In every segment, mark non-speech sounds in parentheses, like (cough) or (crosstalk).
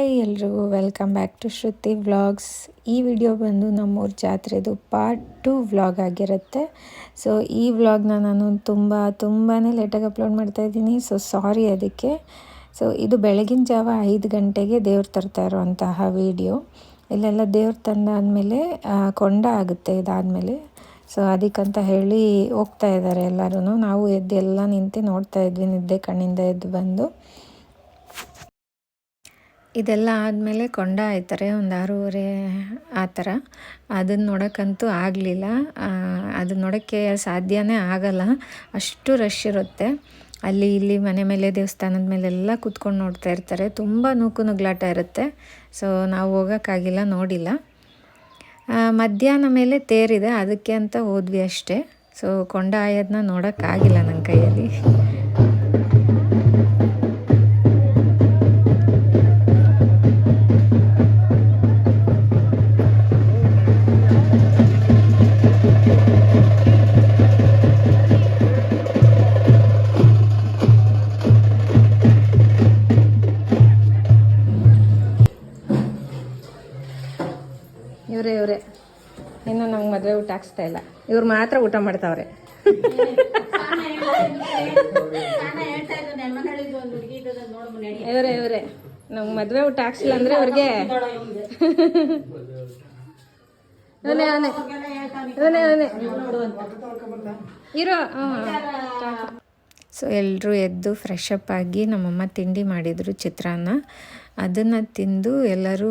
Hi ಎಲ್ರಿಗೂ, welcome back to Shruti vlogs. ಈ video ಬಂದು ನಮ್ಮೂರ ಜಾತ್ರೆದು ಪಾರ್ಟ್ ಟು ವ್ಲಾಗ್ ಆಗಿರುತ್ತೆ. ಸೊ ಈ ವ್ಲಾಗ್ನ ನಾನು ತುಂಬ ತುಂಬಾ ಲೇಟಾಗಿ ಅಪ್ಲೋಡ್ ಮಾಡ್ತಾ ಇದ್ದೀನಿ. ಸೊ ಸಾರಿ ಅದಕ್ಕೆ. ಸೊ ಇದು ಬೆಳಗಿನ ಜಾವ ಐದು ಗಂಟೆಗೆ ದೇವ್ರು ತರ್ತಾ ಇರುವಂತಹ ವಿಡಿಯೋ. ಇಲ್ಲೆಲ್ಲ ದೇವ್ರು ತಂದಾದಮೇಲೆ ಕೊಂಡ ಆಗುತ್ತೆ ಇದಾದಮೇಲೆ. ಸೊ ಅದಕ್ಕಂತ ಹೇಳಿ ಹೋಗ್ತಾ ಇದ್ದಾರೆ ಎಲ್ಲರೂ ನಾವು ಎದ್ದು ಎಲ್ಲ ನಿಂತು ನೋಡ್ತಾ ಇದ್ವಿ, ನಿದ್ದೆ ಕಣ್ಣಿಂದ ಎದ್ದು ಬಂದು. ಇದೆಲ್ಲ ಆದಮೇಲೆ ಕೊಂಡ ಆಯ್ತಾರೆ, ಒಂದು ಆರೂವರೆ ಆ ಥರ. ಅದನ್ನು ನೋಡೋಕ್ಕಂತೂ ಆಗಲಿಲ್ಲ. ಅದನ್ನ ನೋಡೋಕ್ಕೆ ಸಾಧ್ಯನೇ ಆಗಲ್ಲ. ಅಷ್ಟು ರಶ್ ಇರುತ್ತೆ. ಅಲ್ಲಿ ಇಲ್ಲಿ ಮನೆ ಮೇಲೆ, ದೇವಸ್ಥಾನದ ಮೇಲೆಲ್ಲ ಕೂತ್ಕೊಂಡು ನೋಡ್ತಾ ಇರ್ತಾರೆ. ತುಂಬ ನೂಕು ನುಗ್ಲಾಟ ಇರುತ್ತೆ. ಸೊ ನಾವು ಹೋಗೋಕ್ಕಾಗಿಲ್ಲ, ನೋಡಿಲ್ಲ. ಮಧ್ಯಾಹ್ನ ಮೇಲೆ ತೇರಿದೆ. ಅದಕ್ಕೆ ಅಂತ ಹೋದ್ವಿ ಅಷ್ಟೇ. ಸೊ ಕೊಂಡ ಆಯೋದನ್ನ ನೋಡೋಕ್ಕಾಗಿಲ್ಲ ನನ್ನ ಕೈಯಲ್ಲಿ. ಮದುವೆ ಊಟ ಹಾಕ್ಸ್ತಾ ಇಲ್ಲ. ಇವ್ರು ಮಾತ್ರ ಊಟ ಮಾಡ್ತಾವ್ರೆ. ಇವರೇ ಇವರೇ. ನಮ್ಗೆ ಮದುವೆ ಊಟ ಹಾಕ್ಸಿಲ್ಲ ಅಂದ್ರೆ ಅವ್ರಿಗೆ ಇರೋ ಸೊ ಎಲ್ಲರೂ ಎದ್ದು ಫ್ರೆಶ್ ಅಪ್ ಆಗಿ ನಮ್ಮಮ್ಮ ತಿಂಡಿ ಮಾಡಿದರು ಚಿತ್ರಾನ್ನ. ಅದನ್ನು ತಿಂದು ಎಲ್ಲರೂ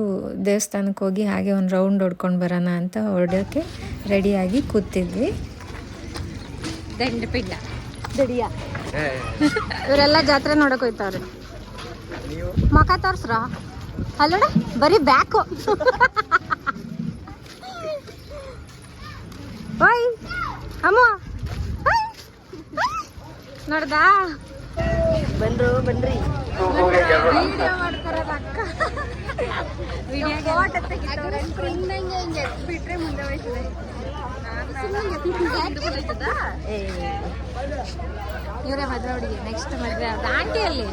ದೇವಸ್ಥಾನಕ್ಕೆ ಹೋಗಿ ಹಾಗೆ ಒಂದು ರೌಂಡ್ ಹೊಡ್ಕೊಂಡು ಬರೋಣ ಅಂತ ಹೊರಡೋಕ್ಕೆ ರೆಡಿಯಾಗಿ ಕೂತಿದ್ವಿ. ದಂಡಪಿಡ್ಡ ದಡಿಯ. ಇವರೆಲ್ಲ ಜಾತ್ರೆ ನೋಡಕ್ ಹೋಯ್ತಾವ್ರೆ. ಮಕ ತೋರ್ಸ್ರ? ಅಲ್ಲಡ ಬರೀ ಬ್ಯಾಕು ಓಯ್ ಅಮ್ಮ. ನೋಡ್ದ ನೋಡ್ದಾ? ಬಂದ್ರು ಬನ್ರಿ. ವಿಡಿಯೋ ಮಾಡ್ತಾರಲ್ಲ ಅಕ್ಕ. ತೆಗಿತವ್ರೆ. ಬಿಟ್ರೆ ಮುಂದೆ ಹೋಯ್ತದೆ. ಇವರೇ ಮದುವೆ ಹುಡುಗಿ ನೆಕ್ಸ್ಟ್ ಮದುವೆ ಆದ ಆಂಟಿ ಅಲ್ಲಿ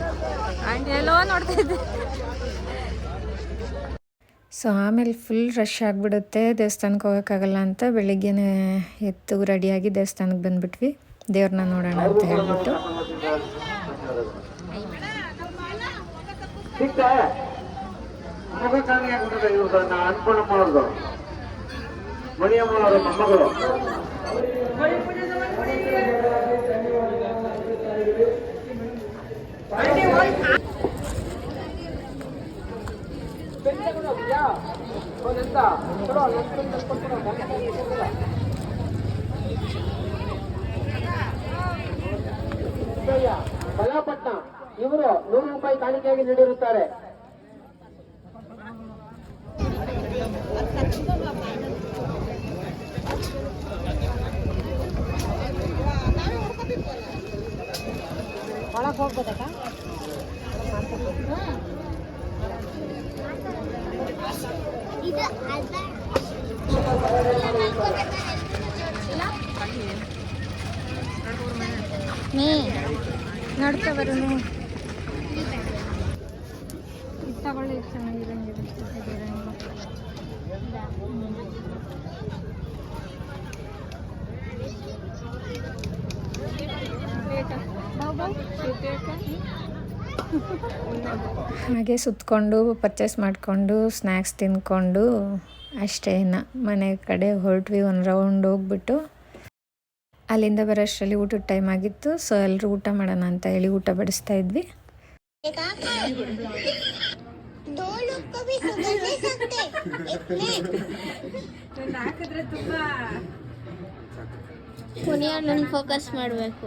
ಆಂಟಿ ಎಲ್ಲೋ ನೋಡ್ತಾ ಇದ್ದೆ ಸೊ ಆಮೇಲೆ ಫುಲ್ ರಶ್ ಆಗಿಬಿಡುತ್ತೆ ದೇವಸ್ಥಾನಕ್ಕೆ ಹೋಗೋಕ್ಕಾಗಲ್ಲ ಅಂತ ಬೆಳಿಗ್ಗೆನೇ ಎತ್ತು ರೆಡಿಯಾಗಿ ದೇವಸ್ಥಾನಕ್ಕೆ ಬಂದ್ಬಿಟ್ವಿ ದೇವ್ರನ್ನ ನೋಡೋಣ ಅಂತ ಹೇಳ್ಬಿಟ್ಟು ಸಿಕ್ಕ ಮಣಿಯಮ್ಮನವರ ಮೊಮ್ಮಗಳು. ಬಲಾಪಟ್ನ ಇವರು ನೂರು ರೂಪಾಯಿ ಕಾಣಿಕೆಯಾಗಿ ನೀಡಿರುತ್ತಾರೆ. ಹೋಗ್ಬೋದಕ್ಕ ನೀ ನೋಡ್ತಾ ಬರೋನು ಇದು ತಗೊಳ್ಳಿ ಚೆನ್ನಾಗಿರಂಗಿದೆ (laughs) ಹಾಗೆ ಸುತ್ತಕೊಂಡು ಪರ್ಚೇಸ್ ಮಾಡಿಕೊಂಡು ಸ್ನ್ಯಾಕ್ಸ್ ತಿಂದ್ಕೊಂಡು ಇನ್ನು ಮನೆ ಕಡೆ ಹೊರಟ್ವಿ ಒಂದು ರೌಂಡ್ ಹೋಗ್ಬಿಟ್ಟು. ಅಲ್ಲಿಂದ ಬರೋಷ್ಟರಲ್ಲಿ ಊಟದ ಟೈಮ್ ಆಗಿತ್ತು. ಸೊ ಎಲ್ಲರೂ ಊಟ ಮಾಡೋಣ ಅಂತ ಹೇಳಿ ಊಟ ಬಡಿಸ್ತಾ ಇದ್ವಿ. (laughs) ಫೋಕಸ್ ಮಾಡಬೇಕು.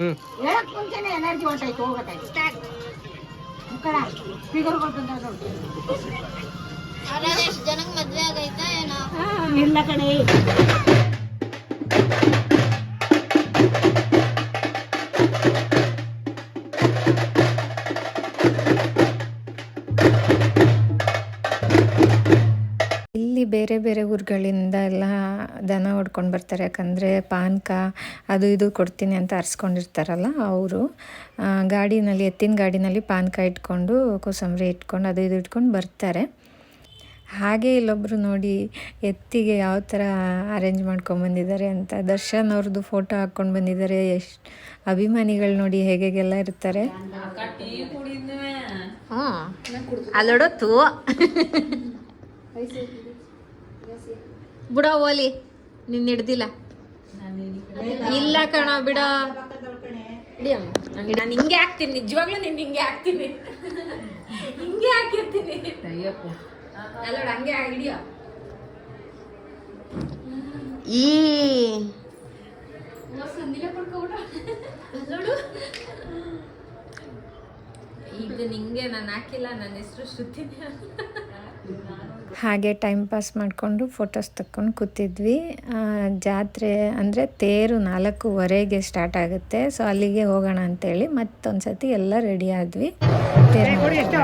ಹೇಳಕ್ ಮುಂಚೆನೆ ಎನರ್ಜಿ ಹೊಂಟಾಯ್ತು ಹೋಗತ್ತೆ. ಸ್ಟಾರ್ಟ್ ನೋಡಿ. ಎಷ್ಟು ಜನಕ್ಕೆ ಮದ್ವೆ ಆಗೈತಾ ಏನೋ? ಇಲ್ಲ ಕಣೆ. ಊರುಗಳಿಂದ ಎಲ್ಲ ದನ ಹೊಡ್ಕೊಂಡು ಬರ್ತಾರೆ. ಯಾಕಂದರೆ ಪಾನಕ ಅದು ಇದು ಕೊಡ್ತೀನಿ ಅಂತ ಅರ್ಸ್ಕೊಂಡಿರ್ತಾರಲ್ಲ ಅವರು. ಗಾಡಿನಲ್ಲಿ ಎತ್ತಿನ ಗಾಡಿನಲ್ಲಿ ಪಾನಕ ಇಟ್ಕೊಂಡು ಕೋಸಂಬರಿ ಇಟ್ಕೊಂಡು ಅದು ಇದು ಇಟ್ಕೊಂಡು ಬರ್ತಾರೆ. ಹಾಗೆ ಇಲ್ಲೊಬ್ಬರು ನೋಡಿ ಎತ್ತಿಗೆ ಯಾವ ಥರ ಅರೇಂಜ್ ಮಾಡ್ಕೊಂಬಂದಿದ್ದಾರೆ ಅಂತ. ದರ್ಶನ್ ಅವ್ರದ್ದು ಫೋಟೋ ಹಾಕ್ಕೊಂಡು ಬಂದಿದ್ದಾರೆ. ಎಷ್ಟು ಅಭಿಮಾನಿಗಳು ನೋಡಿ ಹೇಗೆಲ್ಲ ಇರ್ತಾರೆ. ಹ್ಞೂ ಅಲ್ಲೋಡು ತೂ ಬಿಡೋ ಓಲಿ ನಿನ್ನ ಹಿಡ್ದಿಲ್ಲ. ಇಲ್ಲ ಕಣ ಬಿಡ. ನಾನು ಹಿಂಗೆ ಹಾಕ್ತೀನಿ ನಿಜವಾಗ್ಲೂ ನಿನ್ ಹಿಂಗೆ ಹಾಕ್ತೀನಿ. ಹಿಂಗೆ ಹಾಕಿರ್ತೀನಿ. ಅಲ್ಲ ಹಂಗೆ ಹಿಡಿಯೋ. ಈ ಇದು ನಿಂಗೆ ನಾನು ಹಾಕಿಲ್ಲ ನನ್ನ ಹೆಸರು ಶ್ರುತಿ ಹಾಗೆ ಟೈಮ್ ಪಾಸ್ ಮಾಡಿಕೊಂಡು ಫೋಟೋಸ್ ತಕ್ಕೊಂಡು ಕೂತಿದ್ವಿ. ಜಾತ್ರೆ ಅಂದರೆ ತೇರು ನಾಲ್ಕೂವರೆಗೆ ಸ್ಟಾರ್ಟ್ ಆಗುತ್ತೆ. ಸೊ ಅಲ್ಲಿಗೆ ಹೋಗೋಣ ಅಂತೇಳಿ ಮತ್ತೊಂದು ಸತಿ ಎಲ್ಲ ರೆಡಿ ಆದ್ವಿ. ತೇರು ಜೋಡಿ ಅಂತ.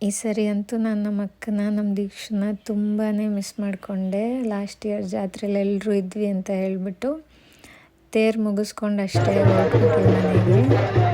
ಈ ಸರಿ ಅಂತೂ ನಾನು ನಮ್ಮ ಅಕ್ಕನ ನಮ್ಮ ದೀಕ್ಷನ ತುಂಬಾ ಮಿಸ್ ಮಾಡಿಕೊಂಡೆ. ಲಾಸ್ಟ್ ಇಯರ್ ಜಾತ್ರೆಯಲ್ಲಿ ಎಲ್ಲರೂ ಇದ್ವಿ ಅಂತ ಹೇಳಿಬಿಟ್ಟು ತೇರು ಮುಗಿಸ್ಕೊಂಡು ಅಷ್ಟೇ ಹೋಗ್ಬಿಟ್ಟು ಮನೆಗೆ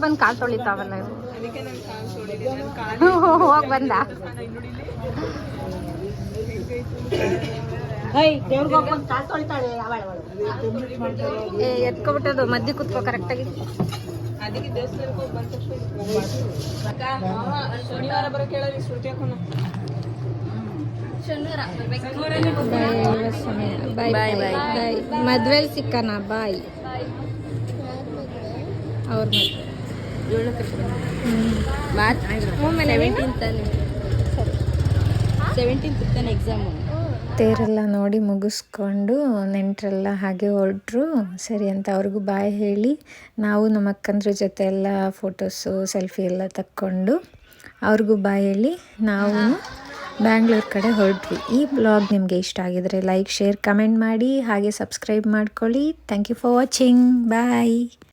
ಹೋಗಿ ಬಂದು ಕಾಲು ತೊಳಿತಾವಲ್ಲ ಇವು ಹೋಗಿ ಬಂದ. ಏ ಎತ್ಕೊಬಿಟ್ಟದು ಮದ್ದಿ ಕುತ್ಕೋ ಕರೆಕ್ಟಾಗಿ ಬಾಯ್ ಬಾಯ್ ಬಾಯ್ ಮದ್ವೆಲಿ ಸಿಕ್ಕನ? ಬಾಯ್. ಅವ್ರ ತೇರೆಲ್ಲ ನೋಡಿ ಮುಗಿಸ್ಕೊಂಡು ನೆಂಟರೆಲ್ಲ ಹಾಗೆ ಹೊರಟ್ರು. ಸರಿ ಅಂತ ಅವ್ರಿಗೂ ಬಾಯ್ ಹೇಳಿ. ನಾವು ನಮ್ಮ ಅಕ್ಕಂದ್ರ ಜೊತೆ ಎಲ್ಲ ಫೋಟೋಸು ಸೆಲ್ಫಿ ಎಲ್ಲ ತಕ್ಕೊಂಡು ಅವ್ರಿಗೂ ಬಾಯ್ ಹೇಳಿ. ನಾವು ಬ್ಯಾಂಗ್ಳೂರ್ ಕಡೆ ಹೊರಟ್ವಿ. ಈ ಬ್ಲಾಗ್ ನಿಮಗೆ ಇಷ್ಟ ಆಗಿದ್ರೆ ಲೈಕ್ ಶೇರ್ ಕಮೆಂಟ್ ಮಾಡಿ ಹಾಗೆ ಸಬ್ಸ್ಕ್ರೈಬ್ ಮಾಡ್ಕೊಳ್ಳಿ. Thank you for watching bye